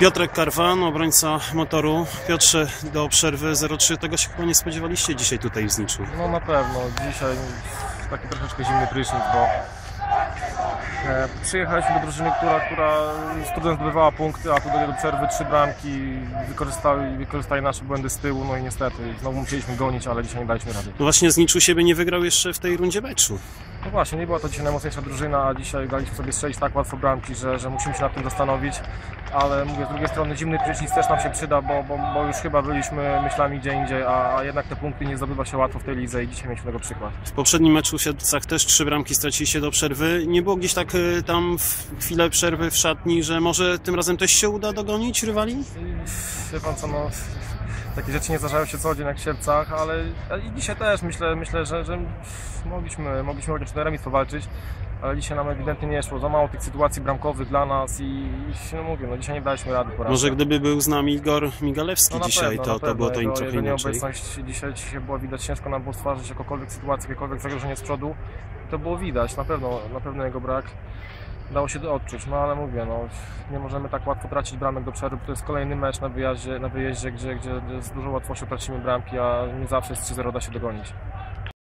Piotrek Karwan, obrońca motoru. Piotrze, do przerwy 0-3, tego się chyba nie spodziewaliście dzisiaj tutaj w Zniczu. No na pewno, dzisiaj taki troszeczkę zimny prysznic, bo e, przyjechaliśmy do drużyny, która, która z trudem zdobywała punkty, a tu do przerwy trzy bramki, wykorzystali, wykorzystali nasze błędy z tyłu, no i niestety znowu musieliśmy gonić, ale dzisiaj nie daliśmy rady. No właśnie Zniczu siebie nie wygrał jeszcze w tej rundzie meczu. No właśnie, nie była to dzisiaj najmocniejsza drużyna, a dzisiaj daliśmy sobie strzelić tak łatwo bramki, że, że musimy się nad tym zastanowić. Ale mówię, z drugiej strony zimny prysznic też nam się przyda, bo, bo, bo już chyba byliśmy myślami gdzie indziej, a, a jednak te punkty nie zdobywa się łatwo w tej lidze i dzisiaj mieliśmy tego przykład. W poprzednim meczu w Siedlcach też trzy bramki straciliście do przerwy. Nie było gdzieś tak e, tam w chwilę przerwy w szatni, że może tym razem też się uda dogonić rywali? Wie pan co, no, takie rzeczy nie zdarzają się co dzień jak w Sierpcach, ale ale i dzisiaj też myślę, myślę że, że mogliśmy, mogliśmy chociaż ten remis powalczyć, ale dzisiaj nam ewidentnie nie szło. Za mało tych sytuacji bramkowych dla nas i, i no mówię, no dzisiaj nie daliśmy rady porażki. Może gdyby był z nami Igor Migalewski No dzisiaj, pewno, to, to było to Jego- trochę jego inaczej. nieobecność dzisiaj, dzisiaj było widać, ciężko nam było stworzyć jakąkolwiek sytuację, jakiekolwiek zagrożenie z przodu. To było widać, na pewno, na pewno jego brak. Dało się odczuć, no ale mówię, no, nie możemy tak łatwo tracić bramek do przerwy, bo to jest kolejny mecz na wyjeździe, na wyjeździe gdzie, gdzie z dużą łatwością tracimy bramki, a nie zawsze z 3-0 da się dogonić.